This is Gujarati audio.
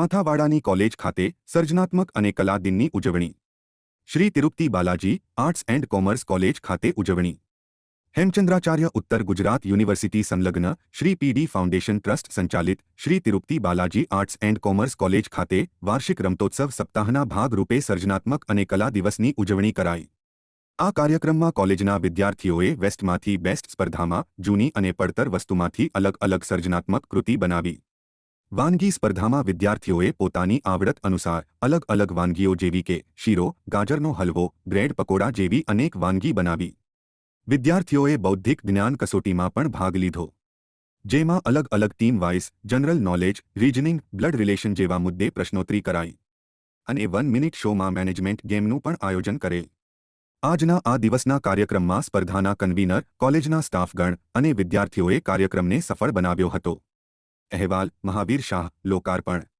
પાંથાવાડાની કોલેજ ખાતે સર્જનાત્મક અને કલા દિનની ઉજવણી. Shri Tirupati Balaji arts and commerce college ખાતે ઉજવણી. હેમચંદ્રાચાર્ય ઉત્તર ગુજરાત યુનિવર્સિટી સંલગ્ન શ્રી પીડી ફાઉન્ડેશન ટ્રસ્ટ સંચાલિત Shri Tirupati Balaji arts and commerce college ખાતે વાર્ષિક રમતોત્સવ સપ્તાહના ભાગરૂપે સર્જનાત્મક અને કલા દિવસની ઉજવણી કરાઈ. આ કાર્યક્રમમાં કોલેજના વિદ્યાર્થીઓએ વેસ્ટમાંથી બેસ્ટ સ્પર્ધામાં જૂની અને પડતર વસ્તુમાંથી અલગ અલગ સર્જનાત્મક કૃતિ બનાવી. વાનગી સ્પર્ધામાં વિદ્યાર્થીઓએ પોતાની આવડત અનુસાર અલગ અલગ વાનગીઓ જેવી કે શીરો, ગાજરનો હલવો બ્રેડ પકોડા જેવી અનેક વાનગી બનાવી. વિદ્યાર્થીઓએ બૌદ્ધિક જ્ઞાન કસોટીમાં પણ ભાગ લીધો. જેમાં અલગ અલગ team wise general knowledge, reasoning, blood relation જેવા મુદ્દે પ્રશ્નોત્તરી કરાઈ. અને વન મિનિટ શોમાં મેનેજમેન્ટ ગેમનું પણ આયોજન કરેલ. આજના આ દિવસના કાર્યક્રમમાં સ્પર્ધાના કન્વીનર, કોલેજના સ્ટાફગણ અને વિદ્યાર્થીઓએ કાર્યક્રમને સફળ બનાવ્યો હતો. અહેવાલ મહાવીર શાહ લોકાર્પણ